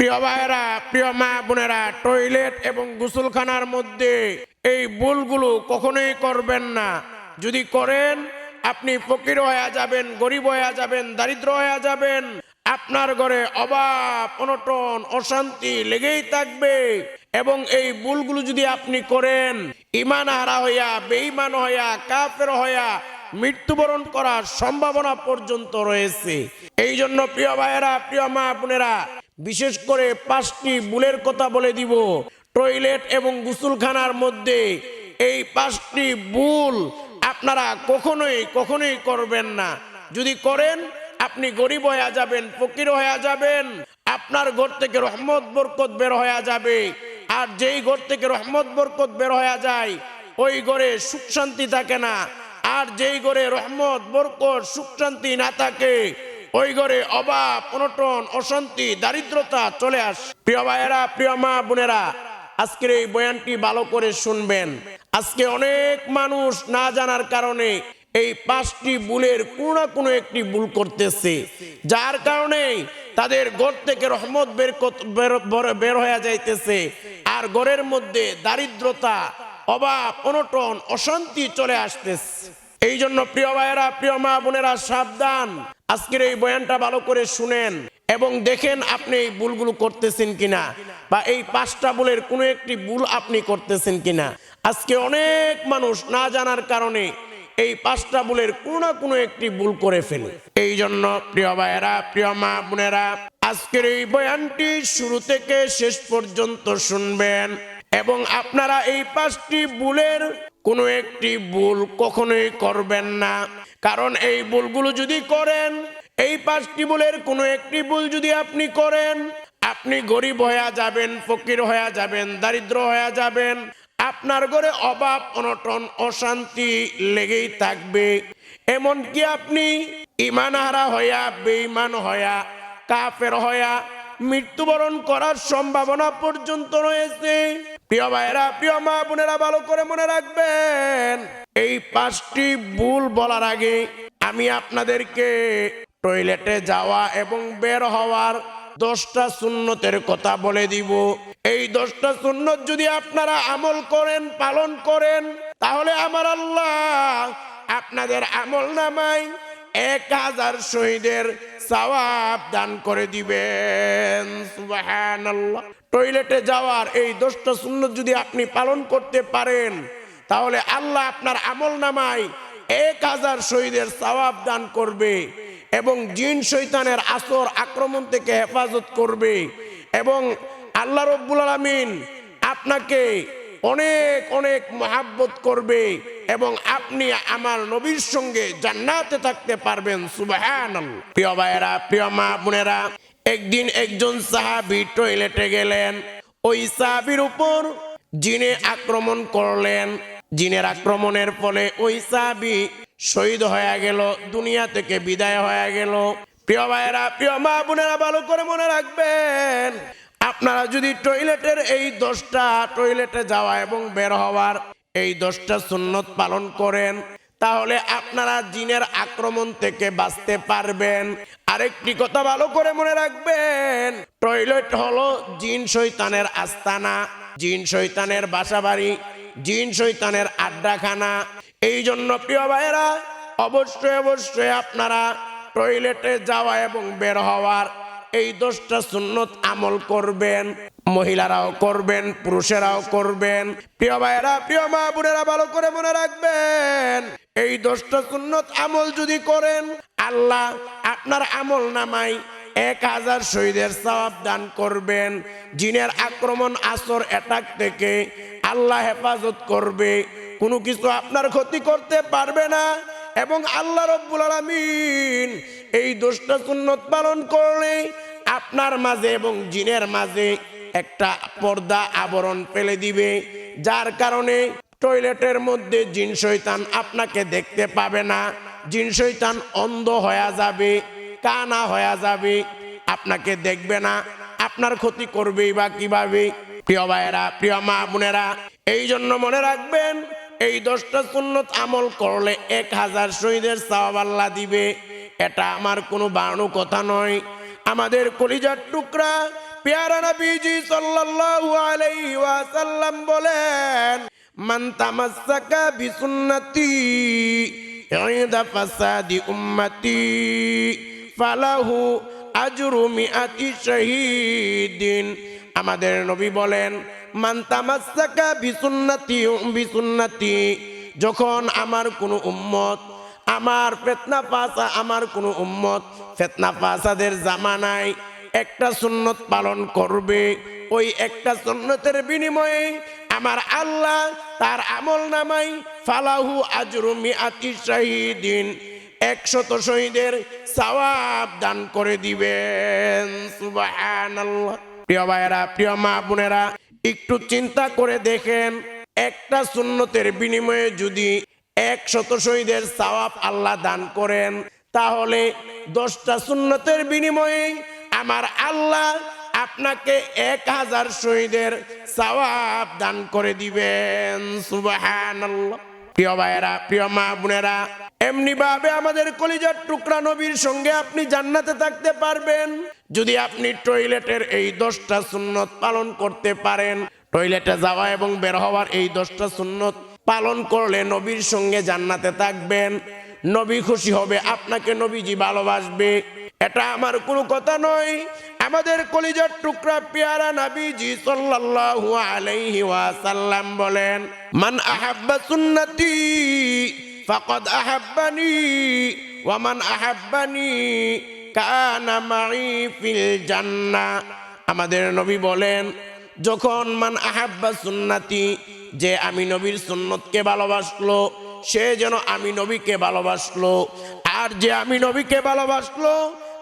প্রিয় ভাইয়েরা, প্রিয় মা বোনেরা টয়লেট এবং গোসলখানার মধ্যে এই ভুলগুলো কখনোই করবেন না। যদি করেন, আপনি ফকির হয়ে যাবেন, গরিব হয়ে যাবেন, দারিদ্র হয়ে যাবেন, আপনার ঘরে অভাব, অনটন, অশান্তি লেগেই থাকবে এবং এই ভুলগুলো যদি আপনি করেন ইমান হারা হইয়া, বেঈমান হইয়া, কাফের হইয়া মৃত্যুবরণ করার সম্ভাবনা পর্যন্ত রয়েছে। এই জন্য প্রিয় ভাইয়েরা, প্রিয় মা বোনেরা বিশেষ করে পাঁচটি বুলের কথা বলে দিব। টয়লেট এবং গোসলখানার মধ্যে এই পাঁচটি বুল আপনারা কখনোই কখনোই করবেন না। যদি করেন, আপনি গরিব হয়ে যাবেন, ফকির হয়ে যাবেন, আপনার ঘর থেকে রহমত, বরকত বের হয়ে যাবে। আর যেই ঘর থেকে রহমত, বরকত বের হয়ে যায়, ওই ঘরে সুখ শান্তি থাকে না। আর যেই ঘরে রহমত, বরকত, সুখ শান্তি না থাকে ওই ঘরে অভাব, অনটন, অশান্তি, দারিদ্রতা চলে আস। প্রিয় ভাইয়েরা, প্রিয় মা বোনেরা, আজকের এই বয়ানটি ভালো করে শুনবেন। আজকে অনেক মানুষ না জানার কারণে এই পাঁচটি বুলের কোনো না কোনো একটি ভুল করতেছে। যার কারণে তাদের ঘর থেকে রহমত বের বের হয়ে যাইতেছে। আর ঘরের মধ্যে দারিদ্রতা, অভাব, অনটন, অশান্তি চলে আসতেছে। এই জন্য প্রিয় ভাইয়েরা, প্রিয় মা বোনেরা, সাবধান। আজকের এই বয়ানটা ভালো করে শুনেন এবং দেখেন আপনি এই ভুলগুলো করতেছেন কিনা বা এই পাঁচটা ভুলের কোনো একটি ভুল আপনি করতেছেন কিনা। আজকে অনেক মানুষ না জানার কারণে এই পাঁচটা ভুলের কোনো না কোনো একটি ভুল করে ফেলে। এই জন্য প্রিয় ভাইয়েরা, প্রিয় মা বোনেরা, আজকের এই বয়ানটি শুরু থেকে শেষ পর্যন্ত শুনবেন এবং আপনারা এই পাঁচটি ভুলের কোনো একটি ভুল কখনোই করবেন না। কারণ এই ভুলগুলো যদি করেন, এই পাঁচটি ভুলের কোনো একটি ভুল যদি আপনি করেন, আপনি গরিব হয়ে যাবেন, ফকির হয়ে যাবেন, দারিদ্র হয়ে যাবেন, আপনার ঘরে অভাব, অনটন, অশান্তি লেগেই থাকবে। এমনকি আপনি ইমানহারা হইয়া, বেঈমান হইয়া, কাফের হইয়া মৃত্যুবরণ করার সম্ভাবনা পর্যন্ত রয়েছে। প্রিয় ভাইয়েরা, প্রিয় মা বোনেরা, ভালো করে মনে রাখবেন, এই পাঁচটি ভুল বলার আগে আমি আপনাদেরকে টয়লেটে যাওয়া এবং বের হওয়ার দশটা সুন্নতের কথা বলে দিব। এই দশটা সুন্নত যদি আপনারা আমল করেন, পালন করেন, তাহলে আমার আল্লাহ আপনাদের আমল নামায় এক হাজার শহীদের সওয়াব দান করে দিবেন। সুবহানাল্লাহ। টয়লেটে যাওয়ার এই দশটা সুন্নত যদি আপনি পালন করতে পারেন, তাহলে আল্লাহ আপনার আমল নামায় এক হাজার শহীদের সওয়াব দান করবে এবং জিন শৈতানের আসর আক্রমণ থেকে হেফাজত করবে এবং আল্লাহ রব্বুল আলমিন আপনাকে অনেক অনেক মহাব্বত করবে। এবং আপনি আমার নবীর সঙ্গে জান্নাতে থাকতে পারবেন সুবাহান প্রিয় ভাইয়েরা, প্রিয় মা বোনেরা, একদিন একজন সাহাবি টয়লেটে গেলেন। ওই সাহাবির উপর জিনে আক্রমণ করলেন। জিনের আক্রমণের ফলে ওই সাহাবি শহীদ হয়ে গেল, দুনিয়া থেকে বিদায় হয়ে গেল। প্রিয় ভাইয়েরা, প্রিয় মা বোনেরা, ভালো করে মনে রাখবেন, আপনারা যদি টয়লেটের এই দশটা টয়লেটে যাওয়া এবং বের হওয়ার এই দশটা সুন্নত পালন করেন, তাহলে আপনারা জিনের আক্রমণ থেকে বাঁচতে পারবেন। আরেকটি কথা ভালো করে মনে রাখবেন, টয়লেট হলো জিন শৈতানের আস্তানা, জিন শৈতানের বাসাবাড়ি, জিন শৈতানের আড্ডাখানা। এই জন্য প্রিয় ভাইয়েরা, অবশ্যই অবশ্যই আপনারা টয়লেটে যাওয়া এবং বের হওয়ার এই দশটা সুন্নত আমল করবেন, মহিলারাও করবেন, পুরুষেরাও করবেন। প্রিয় ভাইয়েরা, প্রিয় মা বোনেরা, ভালো করে মনে রাখবেন, এই দশটা সুন্নত আমল যদি করেন, আল্লাহ আপনার আমল নামাই এক হাজার শহীদের সওয়াব দান করবেন। জিনের আক্রমণ, আসর, অ্যাটাক থেকে আল্লাহ হেফাজত করবে। কোনো কিছু আপনার ক্ষতি করতে পারবে না। এবং আল্লাহ রব্বুল আলমিন এই দোষটা সুন্নত পালন করলে আপনার মাঝে এবং জিনের মাঝে একটা পর্দা আবরণ ফেলে দিবে, যার কারণে টয়লেটের মধ্যে জিন শৈতান আপনাকে দেখতে পাবে না, জিন শৈতান অন্ধ হয়ে যাবে, কানা হয়ে যাবে, আপনাকে দেখবে না, আপনার ক্ষতি করবেই বা কীভাবে। প্রিয় ভাইয়েরা, প্রিয় মা বোনেরা, এই জন্য মনে রাখবেন এই দশটা সুন্নত আমল করলে এক হাজার শহীদের সওয়াব দিবে। এটা আমার কোনো বাণু কথা নয়। আমাদের কলিজার টুকরা পেয়ারা নবীজি সাল্লাল্লাহু আলাইহি ওয়াসাল্লাম বলেন, মান তামাসসাকা বিসুন্নতি ইনদা ফাসাদি উম্মতি, ফালাহু আজরু মিআতি শাহীদিন। আমাদের নবী বলেন মান তামাসসাকা বিসুন্নতি বিসুন্নতি। যখন আমার কোনো উম্মত, আমার ফেতনা পাসা আমার কোনো উম্মত ফেতনা পাসাদের জামানায় একটা সুন্নত পালন করবে, ওই একটা সুন্নতের বিনিময়ে আমার আল্লাহ তার আমল নামাই ফালাহু আজরুমি আতি শাহিদিন, একশত শহীদের সওয়াব দান করে দিবেন। সুবহানাল্লাহ। প্রিয় ভাইয়েরা, প্রিয় মা বোনেরা একটু চিন্তা করে দেখেন, একটা সুন্নতের বিনিময়ে যদি এক শত শহীদের সওয়াব আল্লাহ দান করেন, তাহলে দশটা সুন্নতের বিনিময়ে আমার আল্লাহ আপনাকে এক হাজার শহীদের সওয়াব দান করে দিবেন। সুবহানাল্লাহ। প্রিয় ভাইয়েরা, প্রিয় মা বোনেরা, এমনি ভাবে আমাদের কলিজার টুকরা নবীর সঙ্গে আপনি জান্নাতে থাকতে পারবেন। যদি আপনি টয়লেটের এই দশটা সুন্নত পালন করতে পারেন, টয়লেটে যাওয়া এবং বের হওয়ার এই দশটা সুন্নত পালন করলে নবীর সঙ্গে জান্নাতে থাকবেন। নবী খুশি হবে, আপনাকে নবীজি ভালোবাসবে। এটা আমার কোনো কথা নয়। আমাদের কলিজার টুকরা পেয়ারা নবীজি সাল্লাল্লাহু আলাইহি ওয়াসাল্লাম বলেন, মান আহাব্বা সুন্নতি ফাকাদ আহাব্বানি ওয়া মান আহাব্বানি কানা মাই ফিল জান্নাহ আমাদের নবী বলেন, যখন মান আহাব্বা সুন্নতি, যে আমি নবীর সুন্নতকে ভালোবাসলো, সে যেন আমি নবীকে ভালোবাসলো। আর যে আমি নবীকে ভালোবাসলো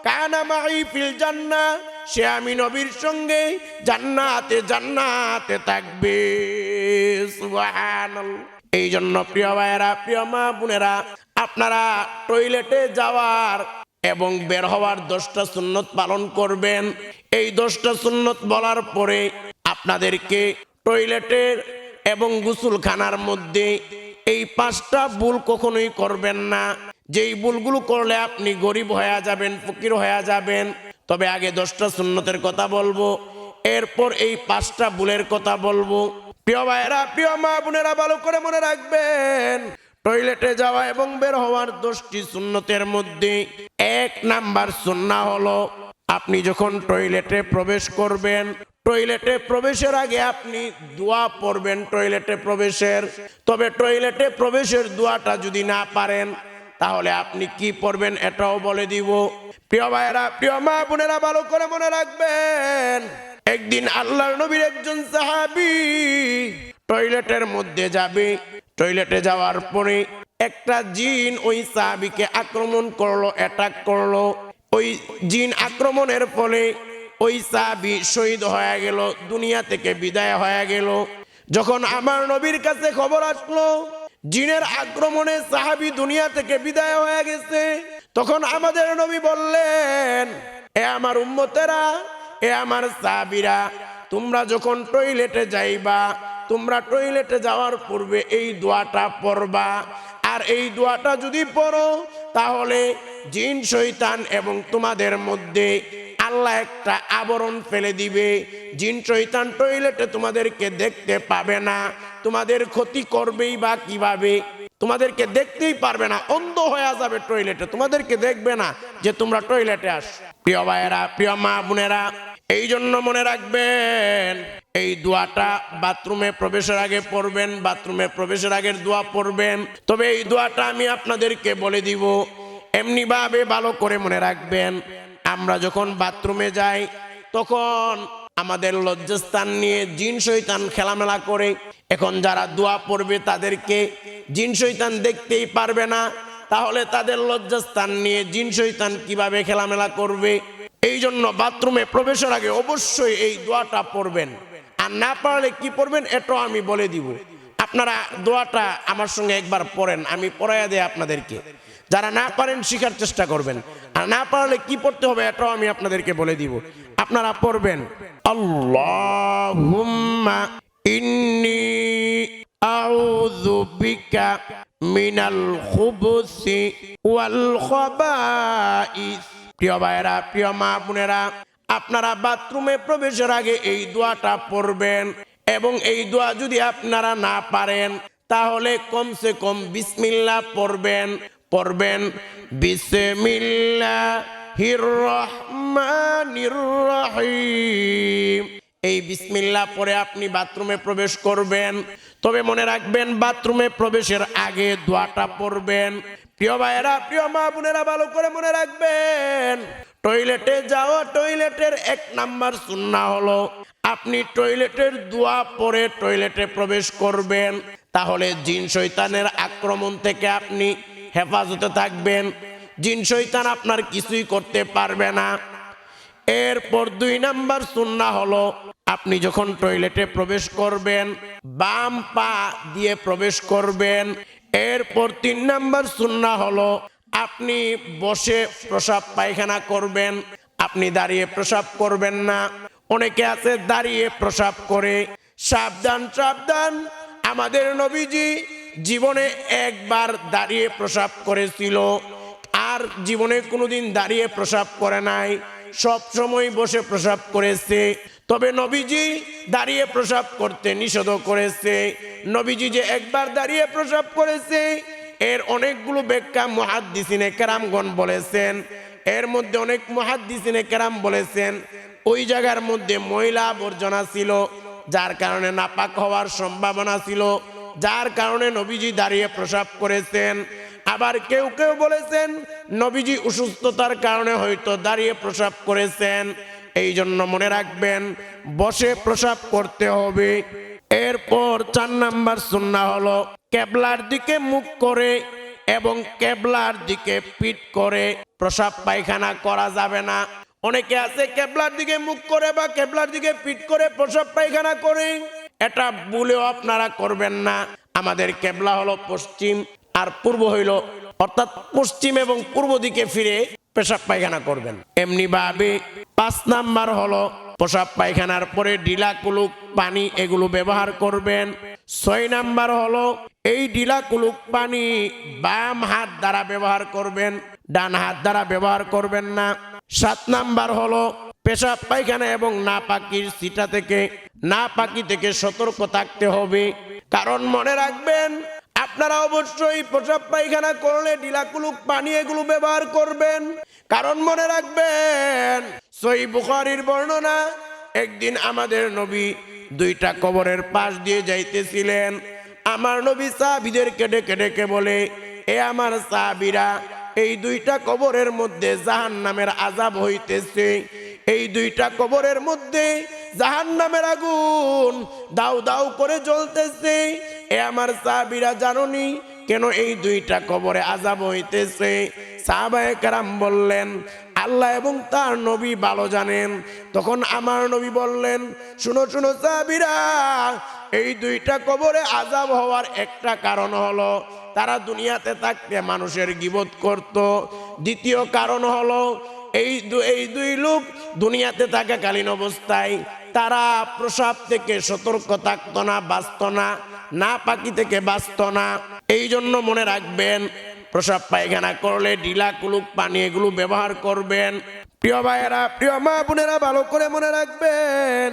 কানা মাই ফিল জান্না, সে আমি নবীর সঙ্গে জান্নাতে জান্নাতে থাকবে। এই জন্য প্রিয় ভাইয়েরা, প্রিয় মা বোনেরা, আপনারা টয়লেটে যাওয়ার এবং বের হওয়ার দশটা সুন্নত পালন করবেন। এই দশটা সুন্নত বলার পরে আপনাদেরকে টয়লেটের এবং গুসুলখানার মধ্যে এই পাঁচটা ভুল কখনোই করবেন না। যেই ভুলগুলো করলে আপনি গরিব হয়ে যাবেন, ফকির হয়ে যাবেন, তবে আগে দশটা সুন্নতের কথা বলব, এরপর এই পাঁচটা ভুলের কথা বলব। প্রিয় ভাইয়েরা, প্রিয় মা বোনেরা, ভালো করে মনে রাখবেন, টয়লেটে যাওয়া এবং বের হওয়ার দশটি সুন্নতের মধ্যে এক নাম্বার সুন্না হলো, আপনি যখন টয়লেটে প্রবেশ করবেন, টয়লেটে প্রবেশের আগে আপনি দোয়া পড়বেন টয়লেটে প্রবেশের, তবে টয়লেটে প্রবেশের দোয়াটা যদি না পারেন তাহলে আপনি কি পড়বেন এটাও বলে দিব। প্রিয় ভাইয়েরা, প্রিয় মা বোনেরা, ভালো করে মনে রাখবেন, একদিন আল্লাহর নবীর একজন সাহাবি টয়লেটের মধ্যে যাবে। টয়লেটে যাওয়ার পরে একটা জিন ওই সাহাবিকে আক্রমণ করল অ্যাটাক করল। ওই জিন আক্রমণের ফলে ওই সাহাবি শহীদ হয়ে গেল, দুনিয়া থেকে বিদায় হয়ে গেল। যখন আমার নবীর কাছে খবর আসলো জিনের আক্রমণে সাহাবি দুনিয়া থেকে বিদায় হয়ে গেছে। তখন আমাদের নবী বললেন, এ আমার উম্মতেরা, এ আমার সাহাবিরা, তোমরা যখন টয়লেটে যাইবা, তোমরা টয়লেটে যাওয়ার পূর্বে এই দোয়াটা পড়বা। আর এই দোয়াটা যদি পড়ো, তাহলে জিন শৈতান এবং তোমাদের মধ্যে আল্লাহ একটা আবরণ ফেলে দিবে। জিন শৈতান টয়লেটে তোমাদেরকে দেখতে পাবে না। তোমাদের ক্ষতি করবেই বা কীভাবে? তোমাদেরকে দেখতেই পারবে না, অন্ধ হয়ে যাবে টয়লেটে তোমাদেরকে দেখবে না যে তোমরা টয়লেটে আস। প্রিয় ভাইয়েরা, প্রিয় মা বোনেরা, এই জন্য মনে রাখবেন, এই দোয়াটা বাথরুমে প্রবেশের আগে পড়বেন, বাথরুমে প্রবেশের আগের দোয়া পড়বেন। তবে এই দোয়াটা আমি আপনাদেরকে বলে দিব এমনি ভাবে ভালো করে মনে রাখবেন, আমরা যখন বাথরুমে যাই, তখন আমাদের লজ্জাস্থান নিয়ে জিন শৈতান খেলামেলা করে। এখন যারা দোয়া পড়বে তাদেরকে জিন শৈতান দেখতেই পারবে না। তাহলে তাদের লজ্জাস্থান নিয়ে জিন শৈতান কীভাবে খেলামেলা করবে? এই জন্য বাথরুমে প্রবেশের আগে অবশ্যই এই দোয়াটা পড়বেন। আর না পারলে কি পড়বেন এটাও আমি বলে দিব। আপনারা দোয়াটা আমার সঙ্গে একবার পড়েন, আমি পড়াইয়া দেয় আপনাদেরকে। যারা না পারেন শিখার চেষ্টা করবেন। আর না পারলে কি পড়তে হবে এটাও আমি আপনাদেরকে বলে দিব। আপনারা পড়বেন ইন্নি মিনাল খুবুসি ওয়াল প্রিয় ভাইয়েরা, প্রিয় মা বোনেরা, আপনারা বাথরুমে প্রবেশের আগে এই দোয়াটা পড়বেন এবং এই দোয়া যদি আপনারা না পারেন, তাহলে কমসে কম বিসমিল্লা পড়বেন পড়বেন বিসমিল্লা এই বিসমিল্লা পরে আপনি বাথরুমে প্রবেশ করবেন। তবে মনে রাখবেন, বাথরুমে প্রবেশের আগে দোয়াটা পড়বেন। প্রিয় ভাইয়েরা, প্রিয় মা বোনেরা, ভালো করে মনে রাখবেন, টয়লেটে যাওয়া টয়লেটের এক নাম্বার সুন্না হলো, আপনি টয়লেটের দোয়া পরে টয়লেটে প্রবেশ করবেন। তাহলে জিন শৈতানের আক্রমণ থেকে আপনি হেফাজতে থাকবেন। জিন শৈতান আপনার কিছুই করতে পারবে না। এরপর দুই নাম্বার সুন্না হলো, আপনি যখন টয়লেটে প্রবেশ করবেন, বাম পা দিয়ে প্রবেশ করবেন, এরপর তিন নাম্বার সুন্না হলো, আপনি বসে প্রসাব পায়খানা করবেন, আপনি দাঁড়িয়ে প্রসাব করবেন না। অনেকে আছে দাঁড়িয়ে প্রসাব করে, সাবধান সাবধান, আমাদের নবীজি জীবনে একবার দাঁড়িয়ে প্রসাব করেছিল। আর জীবনে কোনোদিন দাঁড়িয়ে প্রসাব করে নাই, সব সময় বসে প্রসাব করেছে। তবে নবীজি দাঁড়িয়ে প্রসাব করতে নিষেধ করেছে। নবীজি যে একবার দাঁড়িয়ে প্রসাব করেছে, এর অনেকগুলো ব্যাখ্যা মহাদ্দিসিনে কেরামগণ বলেছেন। এর মধ্যে অনেক মহাদ্দিসিনে কেরাম বলেছেন, ওই জায়গার মধ্যে ময়লা আবর্জনা ছিল, যার কারণে নাপাক হওয়ার সম্ভাবনা ছিল, যার কারণে নবীজি দাঁড়িয়ে প্রসাব করেছেন। আবার কেউ কেউ বলেছেন, নবীজি অসুস্থতার কারণে হয়তো দাঁড়িয়ে প্রসাব করেছেন। এই জন্য মনে রাখবেন, বসে প্রসাব করতে হবে। এরপর চার নাম্বার সুন্না হলো, কেবলার দিকে মুখ করে এবং কেবলার দিকে পিট করে। প্রসাব পায়খানা করা যাবে না। অনেকে আছে, কেবলার দিকে মুখ করে বা কেবলার দিকে পিট করে প্রসাব পায়খানা করে। এটা বলেও আপনারা করবেন না। আমাদের কেবলা হলো পশ্চিম আর পূর্ব হইল, অর্থাৎ পশ্চিম এবং পূর্ব দিকে ফিরে পেশাব পায়খানা করবেন। এমনি ভাবে পাঁচ নাম্বার হলো, পেশাব পায়খানার পরে ডিলা কুলুক পানি এগুলো ব্যবহার করবেন। ছয় নাম্বার হলো, এই ডিলা কুলুক পানি বাম হাত দ্বারা ব্যবহার করবেন, ডান হাত দ্বারা ব্যবহার করবেন না। সাত নাম্বার হলো, পেশাব পায়খানা এবং না পাকির সিটা থেকে না পাকি থেকে সতর্ক থাকতে হবে। কারণ মনে রাখবেন আপনারা অবশ্যই প্রসাব পায়খানা করলে ডিলাকুলুক পানি এগুলো ব্যবহার করবেন। কারণ মনে রাখবেন সই বুখারির বর্ণনা, একদিন আমাদের নবী দুইটা কবরের পাশ দিয়ে যাইতেছিলেন। আমার নবী সাহাবিদেরকে ডেকে ডেকে বলে, এ আমার সাহাবিরা, এই দুইটা কবরের মধ্যে জাহান নামের আজাব হইতেছে। এই দুইটা কবরের মধ্যে জাহান নামের আগুন দাউ দাউ করে জ্বলতেছে। এ আমার সাহাবিরা জাননি কেন এই দুইটা কবরে আজাব হইতেছে? সাহাবায়ে কারাম বললেন, আল্লাহ এবং তার নবী ভালো জানেন। তখন আমার নবী বললেন, শুনো শুনো সাহাবিরা, এই দুইটা কবরে আজাব হওয়ার একটা কারণ হলো তারা দুনিয়াতে থাকতে মানুষের গিবত করত। দ্বিতীয় কারণ হলো এই এই দুই লোক দুনিয়াতে থাকাকালীন অবস্থায় তারা প্রসাব থেকে সতর্ক থাকত না, বাঁচত না। না পাকি থেকে বাঁচত না। এই জন্য মনে রাখবেন প্রসাব পায়খানা করলে ডিলা কুলুক পানি এগুলো ব্যবহার করবেন। প্রিয় ভাইয়েরা প্রিয় মা বোনেরা ভালো করে মনে রাখবেন।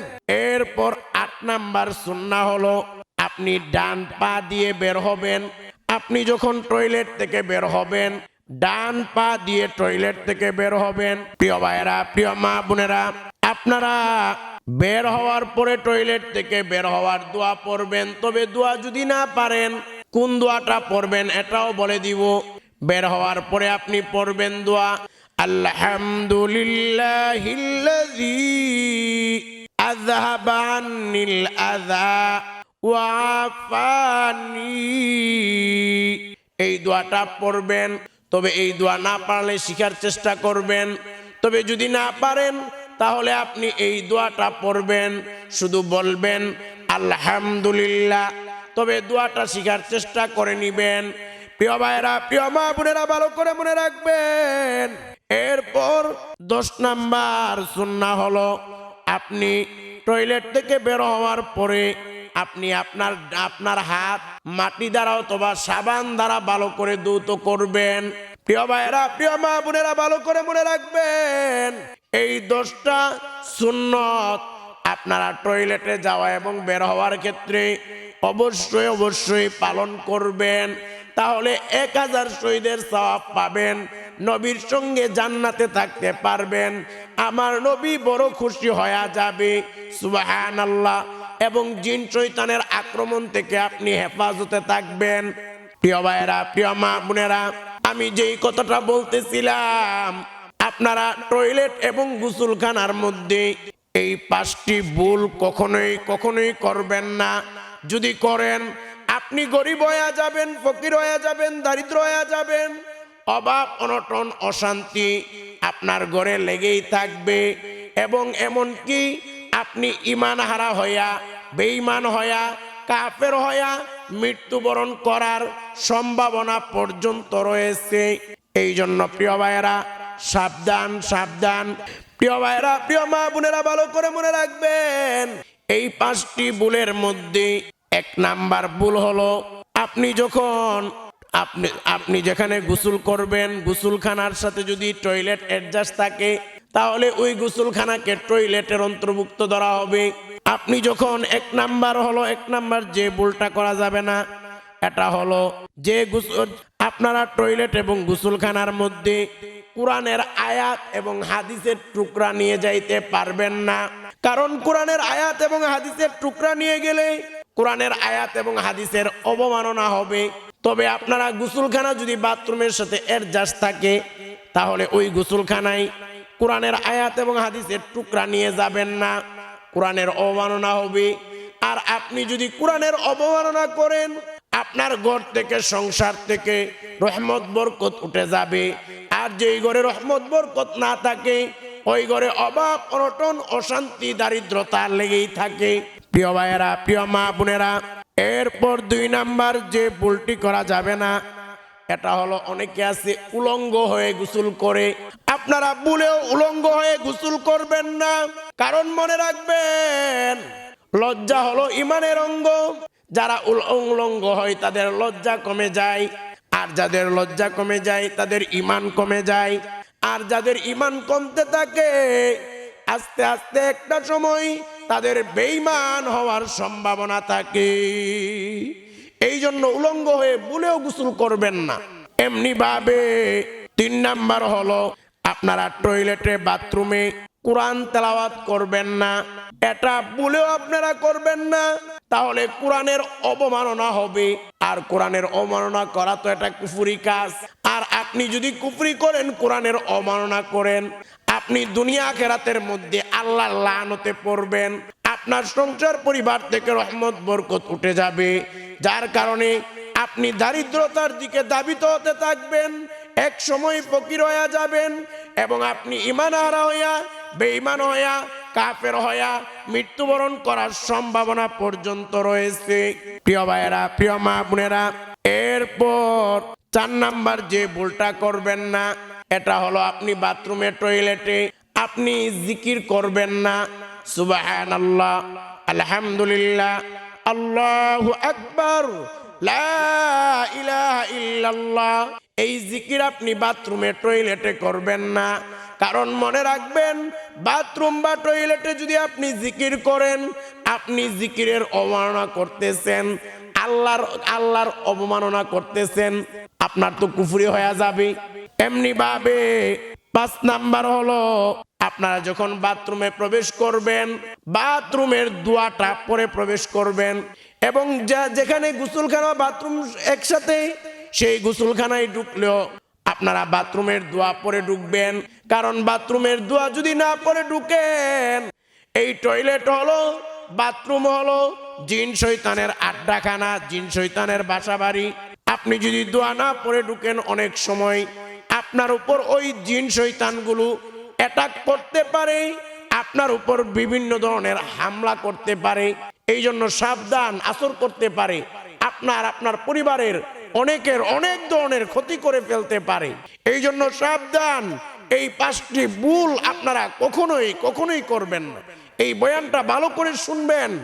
এরপর আট নাম্বার সুন্না হলো আপনি ডান পা দিয়ে বের হবেন। আপনি যখন টয়লেট থেকে বের হবেন ডান পা দিয়ে টয়লেট থেকে বের হবেন। প্রিয় ভাইয়েরা প্রিয় মা বোনেরা আপনারা বের হওয়ার পরে টয়লেট থেকে বের হওয়ার দোয়া পড়বেন। তবে দোয়া যদি না পারেন, কোন দোয়াটা পড়বেন এটাও বলে দিব। বের হওয়ার পরে আপনি পড়বেন দোয়া ওয়াফানি এই দোয়াটা পড়বেন, তবে এই দোয়া না পারলে শিখার চেষ্টা করবেন। তবে যদি না পারেন তাহলে আপনি এই দোয়াটা পড়বেন, শুধু বলবেন, আলহামদুলিল্লাহ। তবে দোয়াটা শিখার চেষ্টা করে নিবেন। প্রিয় ভাইরা প্রিয় মা বোনেরা, ভালো করে মনে রাখবেন। এরপর দশ নাম্বার সুন্না হলো, আপনি টয়লেট থেকে বের হওয়ার পরে আপনি আপনার আপনার হাত মাটি দ্বারা অথবা সাবান দ্বারা ভালো করে দ্রুত করবেন। প্রিয় ভাইয়েরা, প্রিয় মা বোনেরা, ভালো করে মনে রাখবেন। এই দশটা সুন্নত আপনারা টয়লেটে যাওয়া এবং বের হওয়ার ক্ষেত্রে অবশ্যই অবশ্যই পালন করবেন। তাহলে এক হাজার শহীদের সওয়াব পাবেন, নবীর সঙ্গে জান্নাতে থাকতে পারবেন। আমার নবী বড় খুশি হয়ে যাবে সুবাহান আল্লাহ এবং জিন শৈতানের আক্রমণ থেকে আপনি হেফাজতে থাকবেন। প্রিয় ভাইয়েরা, প্রিয় মা বোনেরা, আমি যেই কথাটা বলতেছিলাম আপনারা টয়লেট এবং গুসলখানার মধ্যে এই পাঁচটি ভুল কখনোই কখনোই করবেন না। যদি করেন, আপনি গরিব হয়ে যাবেন, ফকির হয়ে যাবেন, দারিদ্র হয়ে যাবেন, অভাব, অনটন, অশান্তি আপনার ঘরে লেগেই থাকবে এবং এমনকি আপনি ইমান হারা হইয়া, বেঈমান হইয়া, কাফের হইয়া মৃত্যুবরণ করার সম্ভাবনা পর্যন্ত রয়েছে। এই জন্য প্রিয় ভাইয়েরা সাবধান সাবধান। প্রিয় ভাইয়েরা, প্রিয় মা বোনেরা, ভালো করে মনে রাখবেন, এই পাঁচটি ভুলের মধ্যে এক নাম্বার ভুল হলো, আপনি যখন, আপনি আপনি যেখানে গোসল করবেন, গোসলখানার সাথে যদি টয়লেট অ্যাডজাস্ট থাকে, তাহলে ওই গোসলখানাকে টয়লেটের অন্তর্ভুক্ত ধরা হবে। আপনি যখন এক নাম্বার হলো, এক নাম্বার যে ভুলটা করা যাবে না, এটা হলো যে গোসল, আপনারা টয়লেট এবং গোসলখানার মধ্যে কোরআনের আয়াত এবং হাদিসের টুকরা নিয়ে যাইতে পারবেন না। কারণ কোরআনের আয়াত এবং হাদিসের টুকরা নিয়ে গেলে কোরআনের আয়াত এবং হাদিসের অবমাননা হবে। তবে আপনারা গোসলখানা যদি বাথরুমের সাথে অ্যাডজাস্ট থাকে, তাহলে ওই গোসলখানায় কোরআনের আয়াত এবং হাদিসের টুকরা নিয়ে যাবেন না। কোরআনের অবমাননা হবে। আর আপনি যদি কোরআনের অবমাননা করেন, আপনার ঘর থেকে, সংসার থেকে রহমত, বরকত উঠে যাবে। আর যেই ঘরে রহমত, বরকত না থাকে, ওই ঘরে অভাব অনটন, অশান্তি, দারিদ্রতা লেগেই থাকে। প্রিয় ভাইয়েরা, প্রিয় মা বোনেরা, এরপর দুই নাম্বার যে ভুলটি করা যাবে না, এটা হলো অনেকে আছে উলঙ্গ হয়ে গোসল করে। আপনারা ভুলেও উলঙ্গ হয়ে গোসল করবেন না। কারণ মনে রাখবেন, লজ্জা হলো ইমানের অঙ্গ। যারা উলঙ্গ হয়, তাদের লজ্জা কমে যায়। আর যাদের লজ্জা কমে যায়, তাদের ইমান কমে যায়। আর যাদের ইমান কমতে থাকে, আস্তে আস্তে একটা সময় তাদের বেইমান হওয়ার সম্ভাবনা থাকে। এই জন্য উলঙ্গ হয়ে ভুলেও গোসল করবেন না। এমনি ভাবে তিন নাম্বার হলো, আপনারা টয়লেটে বাথরুমে কোরআন তেলাওয়াত করবেন না। এটা বলেও আপনারা করবেন না। তাহলে কোরআনের অবমাননা হবে। আর কোরআনের অবমাননা করা তো এটা কুফুরি কাজ। আর আপনি যদি কুফরি করেন, কোরআনের অবমাননা করেন, আপনি দুনিয়া খেরাতের মধ্যে আল্লাহ লানতে পড়বেন। আপনার সংসার পরিবার থেকে রহমত, বরকত উঠে যাবে। যার কারণে আপনি দারিদ্রতার দিকে দাবিত হতে থাকবেন এক সময় ফকির হইয়া যাবেন এবং আপনি ইমান হারা হইয়া বেঈমান হইয়া, কাফের হইয়া মৃত্যুবরণ করার সম্ভাবনা পর্যন্ত রয়েছে। প্রিয় ভাইয়েরা, প্রিয় মা বোনেরা, এরপর চার নাম্বার যে ভুলটা করবেন না, এটা হলো আপনি বাথরুমে, টয়লেটে আপনি জিকির করবেন না। সুবাহান আল্লাহ আলহামদুলিল্লাহ, আল্লাহু আকবার ইল্লাল্লাহ। এই জিকির আপনি বাথরুমে, টয়লেটে করবেন না। কারণ মনে রাখবেন বাথরুম বা টয়লেটে যদি আপনি জিকির করেন, আপনি জিকিরের অবমাননা করতেছেন, আল্লাহর আল্লাহর অবমাননা করতেছেন, আপনার তো কুফুরি হয়ে যাবে। এমনি ভাবে পাঁচ নাম্বার হলো, আপনারা যখন বাথরুমে প্রবেশ করবেন, বাথরুমের দুয়াটা পরে প্রবেশ করবেন এবং যা, যেখানে গোসলখানা বাথরুম একসাথে, সেই গোসলখানায় ঢুকলেও আপনারা বাথরুমের দোয়া পরে ঢুকবেন। কারণ বাথরুমের দোয়া যদি না পরে ঢুকেন, এই টয়লেট হলো বাথরুম হলো, জিন শৈতানের আড্ডাখানা, জিন শৈতানের বাসা বাড়ি আপনি যদি দোয়া না পরে ঢুকেন অনেক সময়, আপনার উপর ওই জিন শৈতানগুলো অ্যাটাক করতে পারে, আপনার উপর বিভিন্ন ধরনের হামলা করতে পারে এই জন্য সাবধান, আসর করতে পারে। আপনার আপনার পরিবারের অনেকের অনেক ধরনের ক্ষতি করে ফেলতে পারে। এই জন্য সাবধান, এই পাঁচটি ভুল আপনারা কখনোই কখনোই করবেন না। এই বয়ানটা ভালো করে শুনবেন।